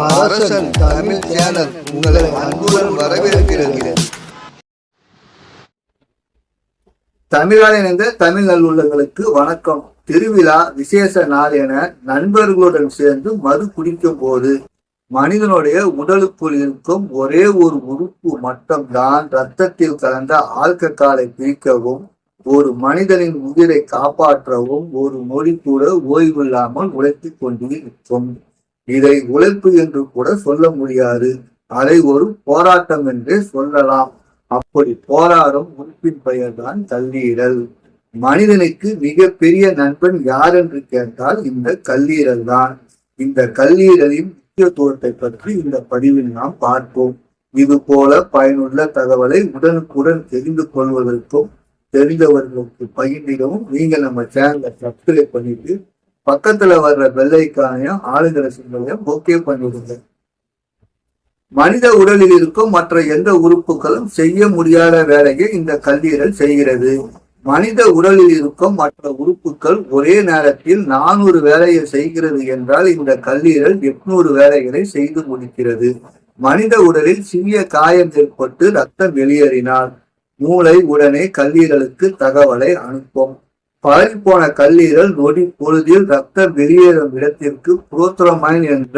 அரசன் தமிழ் சேனல் உங்களை அன்புடன் வரவேற்கிறது தமிழால் இணைந்த தமிழ் நல்லுள்ளங்களுக்கு வணக்கம். திருவிழா விசேஷ நாள் என நண்பர்களுடன் சேர்ந்து மது குடிக்கும் போது மனிதனுடைய உடலுக்குள் இருக்கும் ஒரே ஒரு உறுப்பு மட்டும்தான் ரத்தத்தில் கலந்த ஆல்ககாலை பிரிக்கவும் ஒரு மனிதனின் உயிரை காப்பாற்றவும் ஒரு மொழி கூட ஓய்வில்லாமல் உழைத்துக் கொண்டிருக்கும். இதை உழைப்பு என்று கூட சொல்ல முடியாது. அதை ஒரு போராட்டம் என்றே சொல்லலாம். அப்படி போராடும் உறுப்பின் பெயர்தான் கல்லீரல். மனிதனுக்கு மிக பெரிய நண்பன் யார் என்று கேட்டால் இந்த கல்லீரல் தான். இந்த கல்லீரலின் முக்கியத்துவத்தை பற்றி இந்த பதிவில் நாம் பார்ப்போம். இது போல பயனுள்ள தகவலை உடனுக்குடன் தெரிந்து கொள்வதற்கும் தெரிந்தவர்களுக்கு பகிர்ந்திடவும் நீங்க நம்ம சேனலை சப்ஸ்கிரைப் பண்ணிட்டு பக்கத்துல வர்ற வெள்ளைக்கானையும் ஆளுகிற சிங்களையும் ஓகே பண்ணிடுங்க. மனித உடலில் இருக்கும் மற்ற எந்த உறுப்புகளும் செய்ய முடியாத வேலையை இந்த கல்லீரல் செய்கிறது. மனித உடலில் இருக்கும் மற்ற உறுப்புகள் ஒரே நேரத்தில் நானூறு வேலையை செய்கிறது என்றால் இந்த கல்லீரல் எட்நூறு வேலைகளை செய்து முடிக்கிறது. மனித உடலில் சிறிய காயம் ஏற்பட்டு ரத்தம் வெளியேறினால் மூளை உடனே கல்லீரலுக்கு தகவலை அனுப்பும். பழகி போன கல்லீரல் நொடி பொழுதில் ரத்தம் வெளியேறும் இடத்திற்கு புரோத்ரமைன் என்ற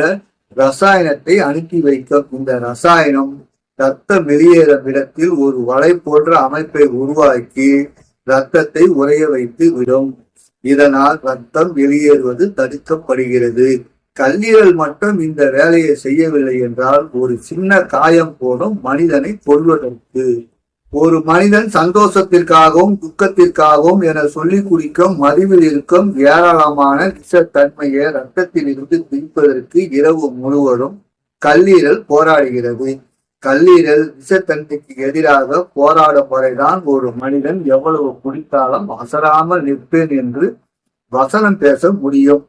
ரசாயனத்தை அனுப்பி வைக்கும் இந்த ரசாயனம் ரத்தம் வெளியேறும் இடத்தில் ஒரு வலை போன்ற அமைப்பை உருவாக்கி ரத்தத்தை உறைய வைத்து விடும். இதனால் ரத்தம் வெளியேறுவது தடுக்கப்படுகிறது. கல்லீரல் மட்டும் இந்த வேலையை செய்யவில்லை என்றால் ஒரு சின்ன காயம் போடும் மனிதனை கொள்வதற்கு ஒரு மனிதன் சந்தோஷத்திற்காகவும் துக்கத்திற்காகவும் என சொல்லி குடிக்கும் மதுவில் இருக்கும் ஏராளமான விஷத்தன்மையை ரத்தத்தில் இருந்து பிரிப்பதற்கு இரவு முழுவதும் கல்லீரல் போராடுகிறது. கல்லீரல் விஷத்தன்மைக்கு எதிராக போராடும் வரைதான் ஒரு மனிதன் எவ்வளவு குடித்தாலும் அசராமல் நிற்பேன் என்று வசனம் பேச முடியும்.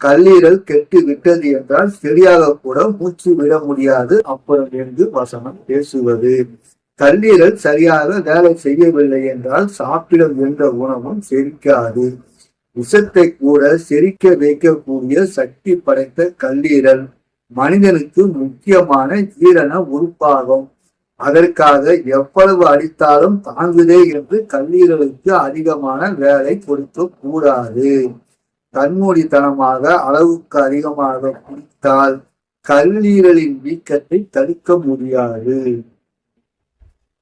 கல்லீரல் கெட்டு விட்டது என்றால் சரியாக கூட மூச்சு விட முடியாது அப்புறம் என்று வசனம் பேசுவது. கல்லீரல் சரியாக வேலை செய்யவில்லை என்றால் சாப்பிட எந்த உணவும் செரிக்காது. விஷத்தை கூட செரிக்க வைக்கக்கூடிய சக்தி படைத்த கல்லீரல் மனிதனுக்கு முக்கியமான ஜீரண உறுப்பாகும். அதற்காக எவ்வளவு அடித்தாலும் தாங்குதே என்று கல்லீரலுக்கு அதிகமான வேலை கொடுக்க கூடாது. கண்மூடித்தனமாக அளவுக்கு அதிகமாக குடித்தால் கல்லீரலின் வீக்கத்தை தடுக்க முடியாது.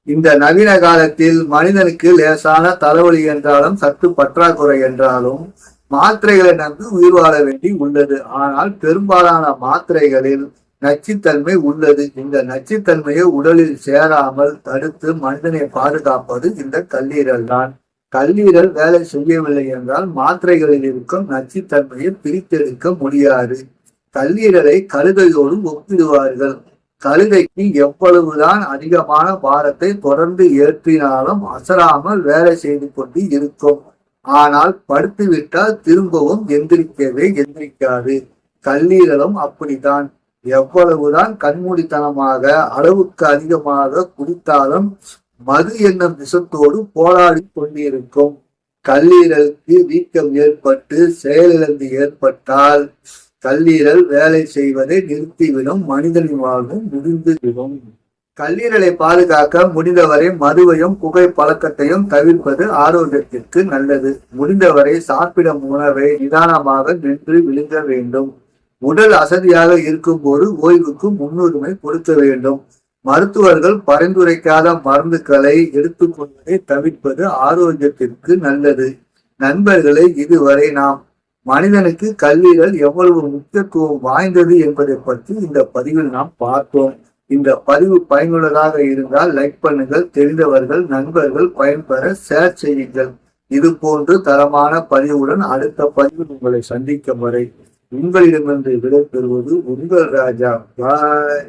இந்த நவீன காலத்தில் மனிதனுக்கு லேசான தலைவலி என்றாலும் சத்து பற்றாக்குறை என்றாலும் மாத்திரைகளை நம்பி உயிர் வாழ வேண்டி உள்ளது. ஆனால் பெரும்பாலான மாத்திரைகளில் நச்சுத்தன்மை உள்ளது. இந்த நச்சுத்தன்மையை உடலில் சேராமல் தடுத்து மனிதனை பாதுகாப்பது இந்த கல்லீரல் தான். கல்லீரல் வேலை செய்யவில்லை என்றால் மாத்திரைகளில் இருக்கும் நச்சுத்தன்மையை பிரித்தெடுக்க முடியாது. கல்லீரலை கழுதையோடும் ஒப்பிடுவார்கள். கழுதைக்கு எவ்வளவுதான் அதிகமான பாரத்தை தொடர்ந்து ஏற்றினாலும் அசராமல் வேலை செய்து கொண்டு இருக்கும். ஆனால் படுத்து விட்டால் திரும்பவும் எந்திரிக்கவே எந்திரிக்காது. கல்லீரலும் அப்படித்தான். எவ்வளவுதான் கண்மூடித்தனமாக அளவுக்கு அதிகமாக குடித்தாலும் மது என்னும் விஷத்தோடு போராடி கொண்டிருக்கும். கல்லீரலுக்கு வீக்கம் ஏற்பட்டு செயலிழந்து ஏற்பட்டால் கல்லீரல் வேலை செய்வதை நிறுத்திவிடும் மனிதனின் வாழ்வு முடிந்துவிடும் கல்லீரலை பாதுகாக்க முடிந்தவரை மதுவையும் புகை பழக்கத்தையும் தவிர்ப்பது ஆரோக்கியத்திற்கு நல்லது. முடிந்தவரை சாப்பிடும் உணவை நிதானமாக நின்று விழுங்க வேண்டும். உடல் அசதியாக இருக்கும்போது ஓய்வுக்கு முன்னுரிமை கொடுக்க வேண்டும். மருத்துவர்கள் பரிந்துரைக்காத மருந்துகளை எடுத்துக்கொள்வதை தவிர்ப்பது ஆரோக்கியத்திற்கு நல்லது. நண்பர்களை இதுவரை நாம் மனிதனுக்கு கல்லீரல் எவ்வளவு முக்கியத்துவம் வாய்ந்தது என்பதை பற்றி இந்த பதிவில் நாம் பார்த்தோம். இந்த பதிவு பயனுள்ளதாக இருந்தால் லைக் பண்ணுங்கள் தெரிந்தவர்கள் நண்பர்கள் பயன்பெற ஷேர் செய்யுங்கள். இது போன்று தரமான பதிவுடன் அடுத்த பதிவில் உங்களை சந்திக்கும் வரை உங்களிடமிருந்து விடைபெறுவது உங்கள் ராஜா. பாய்